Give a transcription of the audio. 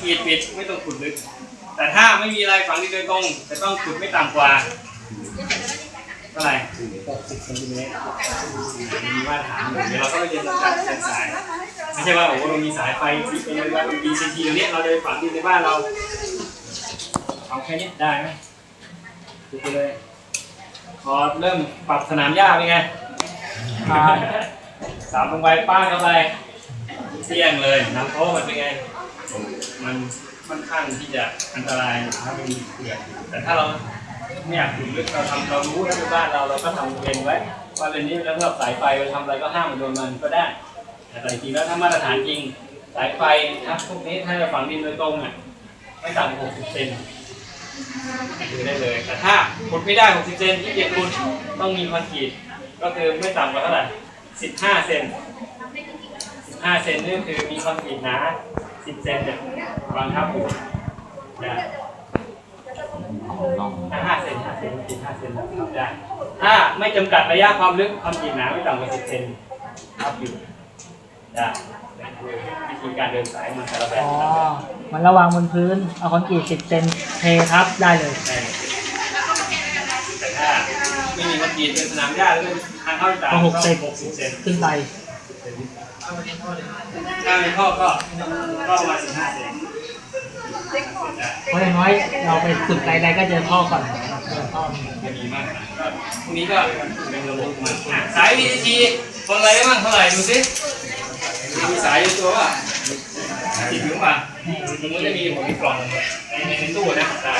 กรีดปิดไม่ต้องขุดลึก แต่ถ้าไม่มีอะไรฝังดินโดยตรงจะต้องขุดไม่ต่ำกว่าเท่าไหร่60เซนติเมตรมีมาตรฐานอยู่เดี๋ยวเราก็ไปเรียนรู้การเส้นสาย ไม่ใช่ว่าโอ้โหเรามีสายไฟที่เป็นอะไรเป็น BCT ตรงนี้เราจะไปฝังดินในบ้านเราเอาแค่นี้ได้ไหมดูไปเลยพอเริ่มปรับสนามหญ้าเป็นไงอ่าสามลงไปป้าเข้าไปเสี่ยงเลยน้ำโค้งมันเป็นไง มันค่อนข้างที่จะอันตรายถ้าไม่มีเขื่อนแต่ถ้าเราไม่อยากถึงลึกเราทำเรารู้แล้วในบ้านเราเราก็ทำเลนไว้ว่าเลนนี้แล้วเราสายไฟไปทำอะไรก็ห้ามมันโดนมันก็ได้ แต่จริงๆแล้วถ้ามาตรฐานจริงสายไฟถ้าพวกนี้ถ้าจะฝังดินโดยตรงอะไม่ต่ำกว่า60เซนดูได้เลยแต่ถ้าขุดไม่ได้ 60 เซนที่เกียจคุณต้องมีคอนกรีตก็คือไม่ต่ำกว่าเท่าไหร่15 เซน15 เซนนี่คือมีคอนกรีตหนา 10เซนเนี่ยวางทับอยู่ได้ถ้า5เซน5เซนค5เซนทับได้ถ้าไม่จำกัดระยะความลึกคอนกรีตหนาไม่ต่ำกว่า10เซนทับอยู่ได้วิธีการเดินสายมันแต่ละแบบอ๋อแต่ละแบบมันระวางบนพื้น เอาคอนกรีตสิบเซนเททับได้เลยได้เลยแต่ถ้าไม่มีคอนกรีตเป็นสนามหญ้าหรือเป็นทางเข้าต่างๆก็หกสิบก็60เซนขึ้นไป ถ้ามีข้อก็ก็ประมาณ15เซนเพราะอย่างน้อยเราไปขุดใดๆก็เจอท่อก่อนเจอท่อจะมีมากนะก็พรุ่งนี้ก็เป็นระบบมาอะสาย VCT คนอะไรได้บ้างเท่าไหร่ดูสิมีสายอยู่ตัวป่ะติดถึงป่ะตรงนี้จะมีผมมีกล่องในในในตู้นะสาย